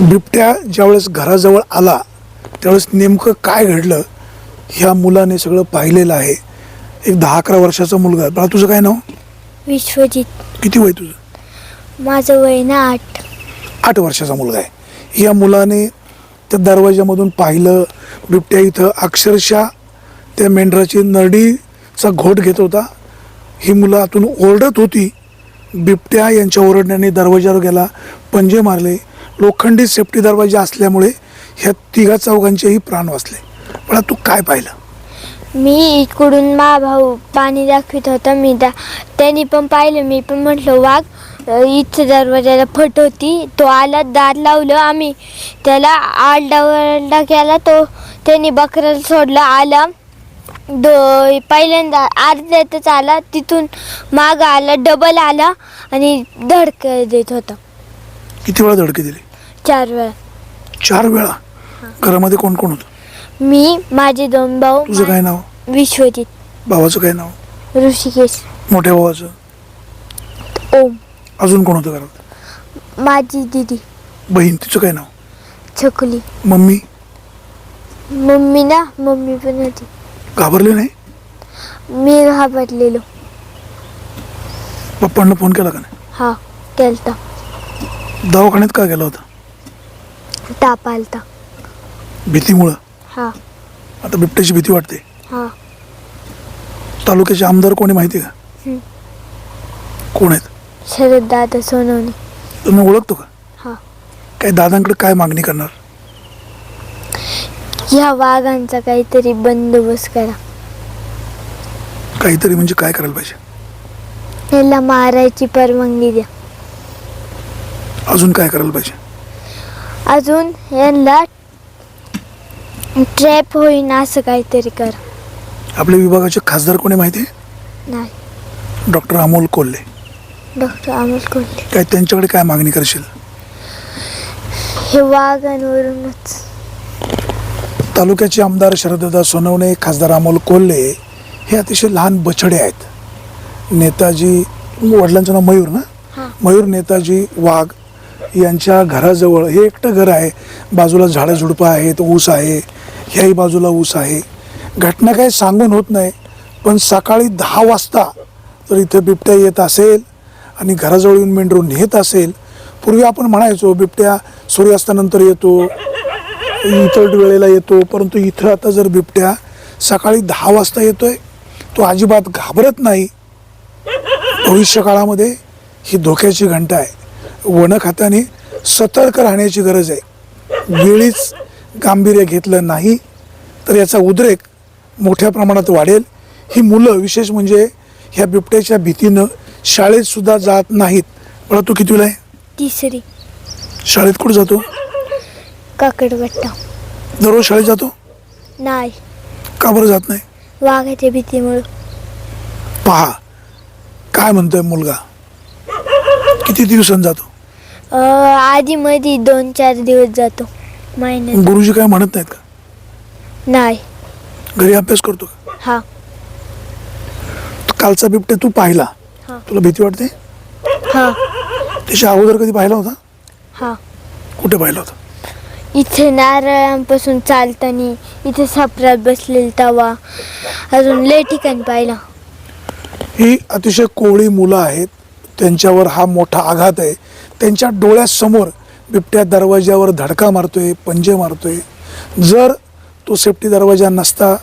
बिबट्या ज्यावेळेस घराजवळ आला त्यावेळेस नेमकं काय घडलं ह्या मुलाने सगळं पाहिलेलं आहे. एक दहा अकरा वर्षाचा मुलगा आहे. बाळा तुझं काय नाव? विश्वजित. किती वय तुझं? माझं वय ना आठ. आठ वर्षाचा मुलगा आहे. या मुलाने त्या दरवाजामधून पाहिलं बिबट्या इथं अक्षरशः त्या मेंढराची नरडीचा घोट घेत होता. ही मुलं आतून ओरडत होती. बिबट्या यांच्या ओरडण्याने दरवाजावर गेला पंजे मारले. लोखंडी सेफ्टी दरवाजा असल्यामुळे ह्या तिघा चौघांचेही प्राण वाचले. पण तू काय पाहिलं? मी इकडून मा भाऊ पाणी दाखवित होता मी दा त्यांनी पण पाहिलं. मी पण म्हटलं वाघ अ, इथं दरवाजाला फट होती. तो आला दार लावलं आम्ही. त्याला आरडा वरडा केला तो त्यांनी बकऱ्याला सोडलं आला. दो पहिल्यांदा अर्ध्यातच आला. तिथून माग आला डबल आला आणि धडक देत होता. किती वेळा धडके दिले? चार वेळा चार वेळा घरामध्ये कोण कोण होतं? मी माझे दोन भाऊ तुझं काय नाव? विश्वजित. भावाचं काय नाव? ऋषिकेश. मोठ्या भावाचं? ओम. अजून कोण होतं घरात? माझी दिदी. बहीण तिचं काय नाव? छकुली. मम्मी? मम्मी ना? मम्मी पण होती. घाबरले नाही? मी घाबरलेलो. पप्पांना फोन केला का नाही? हा केलता. दवाखान्यात का गेला होता? ताप आलता भीतीमुळं? हा. आता बिबट्याची भीती वाटते. हा. तालुक्याचे आमदार कोणी माहिती का. कोण आहेत? शरद दादा सोनवणे. तुम्ही ओळखतो का? हा. काय दादांकडे काय मागणी करणार? ह्या वाघांचा काहीतरी बंदोबस्त करा. काहीतरी म्हणजे काय करायला पाहिजे? याला मारायची परवानगी द्या. अजून काय करायला पाहिजे? अजून यांना ट्रॅप होईन असं काहीतरी करा. आपल्या विभागाचे खासदार कोणी माहिती? आहे नाही. डॉक्टर अमोल कोल्हे. डॉक्टर अमोल कोल्हे. काय त्यांच्याकडे काय मागणी करशील? हे वाघांवरूनच. तालुक्याचे आमदार शरददा सोनवणे खासदार अमोल कोल्हे हे अतिशय लहान बछडे आहेत. नेताजी वडिलांचं नाव मयूर ना? हां. मयूर नेताजी वाघ यांच्या घराजवळ हे एकटं घर आहे. बाजूला झाडं झुडपं आहेत ऊस आहे. ह्याही बाजूला ऊस आहे. घटना काही सांगून होत नाही पण सकाळी दहा वाजता जर इथं बिबट्या येत असेल आणि घराजवळ येऊन मेंढरून नेत असेल पूर्वी आपण म्हणायचो बिबट्या सूर्यास्तानंतर येतो इतर वेळेला येतो परंतु इथं आता जर बिबट्या सकाळी दहा वाजता येतोय तो अजिबात घाबरत नाही. भविष्यकाळामध्ये ही धोक्याची घंटा आहे. वन खात्याने सतर्क राहण्याची गरज आहे. वेळीच गांभीर्य घेतलं नाही तर याचा उद्रेक मोठ्या प्रमाणात वाढेल. ही मुलं विशेष म्हणजे ह्या बिबट्याच्या भीतीनं शाळेत सुद्धा जात नाहीत. पण तू कितीला आहे? तिसरी. शाळेत कुठं जातो? काकडवट्टा. दररोज शाळेत जातो? नाही. का बरं जात नाही? वाघाच्या भीतीमुळं. पहा काय म्हणतोय मुलगा? किती दिवसांनी जातो? आधी मध्ये दोन चार दिवस जातो. महिन्यात गुरुजी काय म्हणत नाहीत का? नाही. घरी अभ्यास करतो का? हा. कालचा बिबट्या तू पाहिला. हा. तुला भीती वाटते? हा. त्याच्या अगोदर कधी पाहिला होता? हा. कुठे पाहिला होता? इथे नारळांपासून चालताना इथे सापरात बसलेला तवा. अजून लय ठिकाणी पाहिला. ही अतिशय कोवळी मुलं आहेत. त्यांच्यावर हा मोठा आघात आहे. त्यांच्या डोळ्यासमोर बिबट्या दरवाज्यावर धडका मारतोय पंजे मारतोय. जर तो सेफ्टी दरवाजा नसता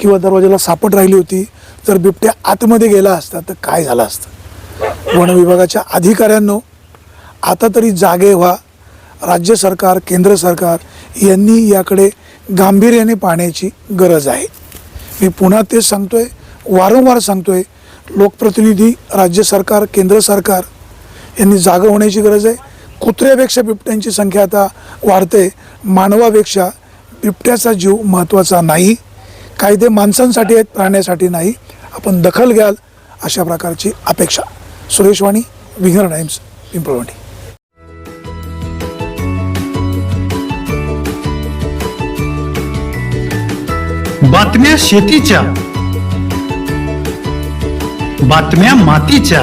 किंवा दरवाजाला सापट राहिली होती तर बिबट्या आतमध्ये गेला असता तर काय झालं असतं? वन विभागाच्या अधिकाऱ्यांनो आता तरी जागे व्हा. राज्य सरकार केंद्र सरकार यांनी याकडे गांभीर्याने पाहण्याची गरज आहे. मी पुन्हा तेच सांगतोय वारंवार सांगतोय. लोकप्रतिनिधी राज्य सरकार केंद्र सरकार यांनी जागं होण्याची गरज आहे. कुत्र्यापेक्षा बिबट्यांची संख्या आता वाढते. मानवापेक्षा बिबट्याचा जीव महत्त्वाचा नाही. कायदे माणसांसाठी आहेत प्राण्यासाठी नाही. आपण दखल घ्याल अशा प्रकारची अपेक्षा. सुरेश वाणी विघ्न टाइम्स पिंपळवाणी बातम्या शेतीच्या बातम्या मातीच्या.